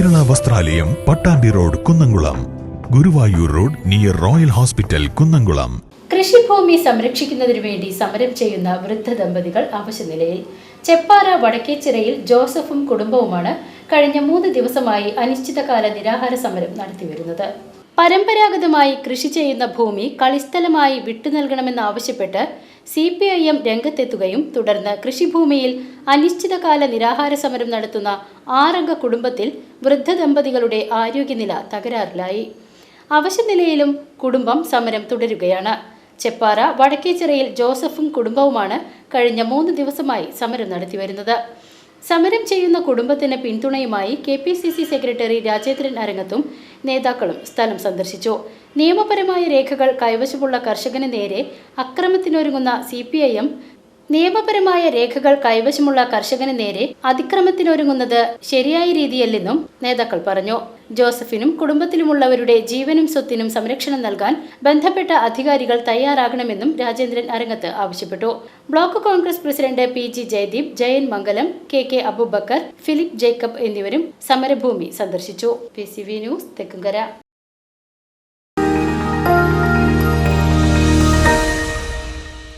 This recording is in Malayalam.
വസ്ത്രാലയം Pattambi road Kunnamkulam. Guruvayur road near Royal Hospital Kunnamkulam. കൃഷിഭൂമി സംരക്ഷിക്കുന്നതിനു വേണ്ടി സമരം ചെയ്യുന്ന വൃദ്ധ ദമ്പതികൾ അവശനിലയിൽ ചെപ്പാറ വടക്കേച്ചിറയിൽ ജോസഫും കുടുംബവുമാണ് കഴിഞ്ഞ മൂന്ന് ദിവസമായി അനിശ്ചിതകാല നിരാഹാര സമരം നടത്തിവരുന്നത്. പരമ്പരാഗതമായി കൃഷി ചെയ്യുന്ന ഭൂമി കളിസ്ഥലമായി വിട്ടുനൽകണമെന്നാവശ്യപ്പെട്ട് സി പി ഐ എം രംഗത്തെത്തുകയും തുടർന്ന് കൃഷിഭൂമിയിൽ അനിശ്ചിതകാല നിരാഹാര സമരം നടത്തുന്ന ആറംഗ കുടുംബത്തിൽ വൃദ്ധ ദമ്പതികളുടെ ആരോഗ്യനില തകരാറിലായി. അവശനിലയിലും കുടുംബം സമരം തുടരുകയാണ്. ചെപ്പാറ വടക്കേച്ചിറയിൽ ജോസഫും കുടുംബവുമാണ് കഴിഞ്ഞ മൂന്ന് ദിവസമായി സമരം നടത്തിവരുന്നത്. സമരം ചെയ്യുന്ന കുടുംബത്തിന് പിന്തുണയുമായി K P C C secretary Rajendran അരങ്ങത്തും നേതാക്കളും സ്ഥലം സന്ദർശിച്ചു. നിയമപരമായ രേഖകൾ കൈവശമുള്ള കർഷകന് നേരെ അക്രമത്തിനൊരുങ്ങുന്ന സി പി ഐ എം നിയമപരമായ രേഖകൾ കൈവശമുള്ള കർഷകന് നേരെ അതിക്രമത്തിനൊരുങ്ങുന്നത് ശരിയായ രീതിയല്ലെന്നും നേതാക്കൾ പറഞ്ഞു. ജോസഫിനും കുടുംബത്തിലുമുള്ളവരുടെ ജീവനും സ്വത്തിനും സംരക്ഷണം നൽകാൻ ബന്ധപ്പെട്ട അധികാരികൾ തയ്യാറാകണമെന്നും രാജേന്ദ്രൻ അരങ്ങത്ത് ആവശ്യപ്പെട്ടു. Block Congress president P G Jayadeep Jayan Mangalam K K Abubakar Philip Jacob എന്നിവരും സമരഭൂമി സന്ദർശിച്ചു. P C V news Thekkumkara.